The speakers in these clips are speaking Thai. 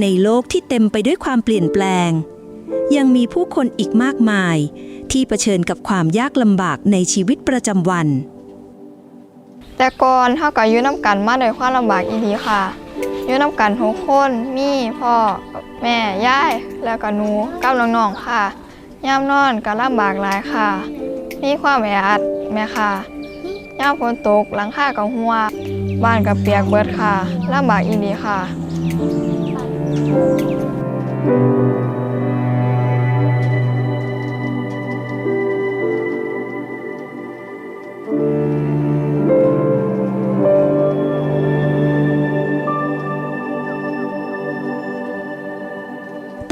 ในโลกที่เต็มไปด้วยความเปลี่ยนแปลง ยังมีผู้คนอีกมากมาย ที่เผชิญกับความยากลำบากในชีวิตประจำวัน แต่ก่อนเฮาก็อยู่นํกันมาด้วยความลำบากอีหลีค่ะยู่นํกันทุกคนมีพ่อแม่ยายแล้วก็หนูกับน้องๆค่ะยามนอนก็ลำบากหลายค่ะ มีความแออัดแม่ค่ะยามฝนตกหลังคาก็หัว บ้านก็เปียกเบิดค่ะลำบากอีหลีค่ะ แต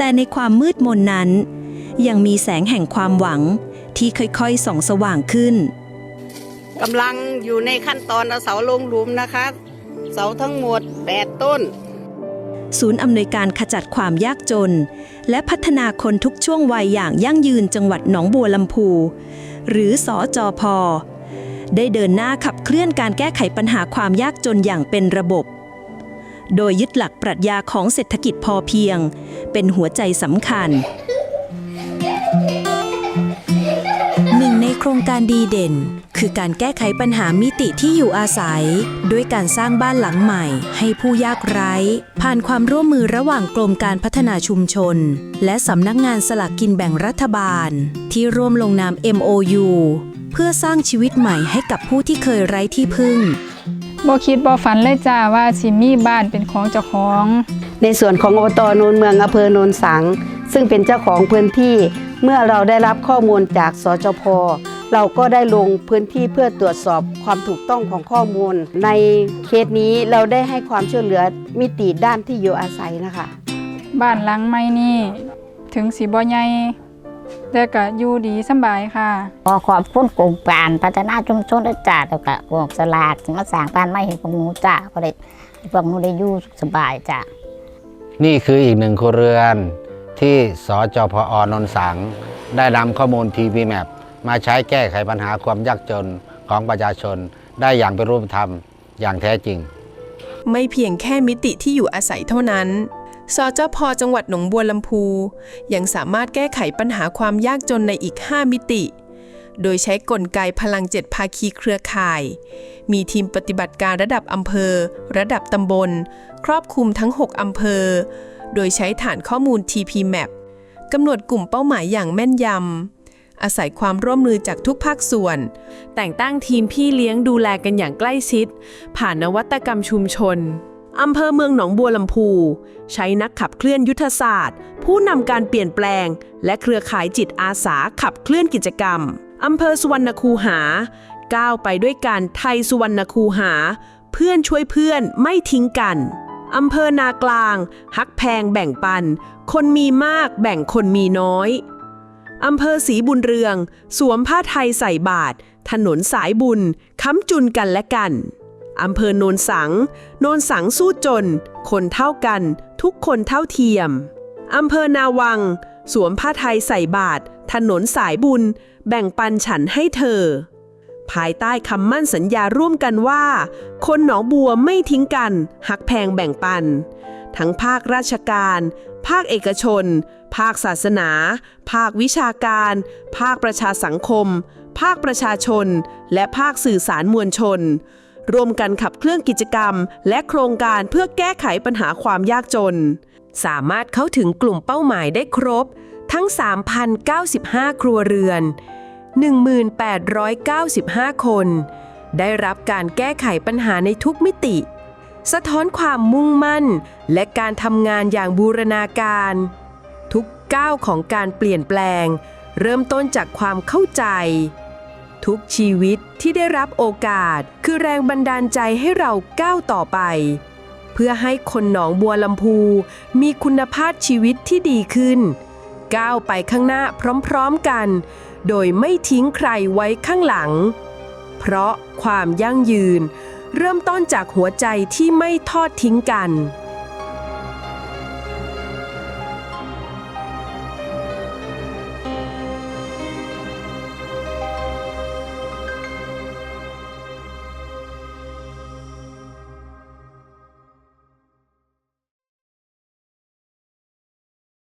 ่ในความมืดมนนั้น ยังมีแสงแห่งความหวังที่ค่อยๆส่องสว่างขึ้นกำลังอยู่ในขั้นตอนเอาเสาลงหลุมนะคะ เสาทั้งหมด 8 ต้น ศูนย์อำนวยการขจัดความยากจน และพัฒนาคนทุกช่วงวัยอย่างยั่งยืนจังหวัดหนองบัวลำพู หรือสอจอพอได้เดินหน้าขับเคลื่อนการแก้ไขปัญหาความยากจนอย่างเป็นระบบ โดยยึดหลักปรัชญาของเศรษฐกิจพอเพียง เป็นหัวใจสำคัญ โครงการดีเด่น คือการแก้ไขปัญหามิติที่อยู่อาศัย ด้วยการสร้างบ้านหลังใหม่ ให้ผู้ยากไร้ ผ่านความร่วมมือระหว่างกรมการพัฒนาชุมชน และสำนักงานสลากกินแบ่งรัฐบาล ที่ร่วมลงนาม MOU เพื่อสร้างชีวิตใหม่ให้กับผู้ที่เคยไร้ที่พึ่งบ่คิดบ่ฝันเลยจ้าว่าสิมีบ้านเป็นของเจ้าของ ในส่วนของอบตโนนเมืองอำเภอโนนสัง ซึ่งเป็นเจ้าของพื้นที่ เมื่อเราได้รับข้อมูลจากสจพเราก็ได้ลงพื้นที่เพื่อตรวจสอบความถูกต้องของข้อมูล ในเคสนี้เราได้ให้ความช่วยเหลือมิติด้านที่อยู่อาศัยนะคะ บ้านหลังใหม่นี่ ถึงสิบ่ใหญ่แต่ก็อยู่ดีสำบายค่ะ ขอขอบคุณกลุ่มการพัฒนาชุมชนด้วยจ้าแล้วก็กลุ่มสลากที่มาสร้างบ้านไม่เห็นพวกหนูจ้าก็เลยให้พวกหนูได้อยู่สุขสบายจ้านี่คืออีกหนึ่งครัวเรือน ที่สจพอนนสัง ได้นำข้อมูลทีวีแมปมาใช้แก้ไขปัญหาความยากจนของประชาชนได้อย่างเป็นรูปธรรมอย่างแท้จริง ไม่เพียงแค่มิติที่อยู่อาศัยเท่านั้นสจพจังหวัดหนองบัวลำพู ยังสามารถแก้ไขปัญหาความยากจนในอีก 5 มิติ โดยใช้กลไกพลังเจ็ดภาคีเครือข่าย มีทีมปฏิบัติการระดับอำเภอ ระดับตำบล ครอบคลุมทั้ง 6 อำเภอ โดยใช้ฐานข้อมูล TP Map กำหนดกลุ่มเป้าหมายอย่างแม่นยำ อาศัยความร่วมมือจากทุกภาคส่วน แต่งตั้งทีมพี่เลี้ยงดูแลกันอย่างใกล้ชิด ผ่านนวัตกรรมชุมชนอำเภอเมืองหนองบัวลำพู ใช้นักขับเคลื่อนยุทธศาสตร์ ผู้นำการเปลี่ยนแปลง และเครือข่ายจิตอาสาขับเคลื่อนกิจกรรมอำเภอสุวรรณคูหา ก้าวไปด้วยการไทยสุวรรณคูหา เพื่อนช่วยเพื่อนไม่ทิ้งกัน อำเภอนากลาง ฮักแพงแบ่งปัน คนมีมากแบ่งคนมีน้อย อำเภอศรีบุญเรือง สวมผ้าไทยใส่บาตรถนนสายบุญ ค้ำจุนกันและกัน อำเภอโนนสัง โนนสังสู้จน คนเท่ากัน ทุกคนเท่าเทียม อำเภอนาวัง สวมผ้าไทยใส่บาตรถนนสายบุญ แบ่งปันฉันให้เธอ ภายใต้คำมั่นสัญญาร่วมกันว่า คนหนองบัวไม่ทิ้งกัน หักแพงแบ่งปัน ทั้งภาคราชการ ภาคเอกชน ภาคศาสนา ภาควิชาการ ภาคประชาสังคม ภาคประชาชน และภาคสื่อสารมวลชนร่วมกันขับเคลื่อนกิจกรรม และโครงการเพื่อแก้ไขปัญหาความยากจน สามารถเข้าถึงกลุ่มเป้าหมายได้ครบ ทั้ง 3,095 ครัวเรือน 1,895 คน ได้รับการแก้ไขปัญหาในทุกมิติ สะท้อนความมุ่งมั่น และการทำงานอย่างบูรณาการ ทุกก้าวของการเปลี่ยนแปลง เริ่มต้นจากความเข้าใจ ทุกชีวิตที่ได้รับโอกาสคือแรงบันดาลใจให้เราก้าวต่อไป เพื่อให้คนหนองบัวลำพู มีคุณภาพชีวิตที่ดีขึ้น ก้าวไปข้างหน้าพร้อมๆกัน โดยไม่ทิ้งใครไว้ข้างหลัง เพราะความยั่งยืน เริ่มต้นจากหัวใจที่ไม่ทอดทิ้งกัน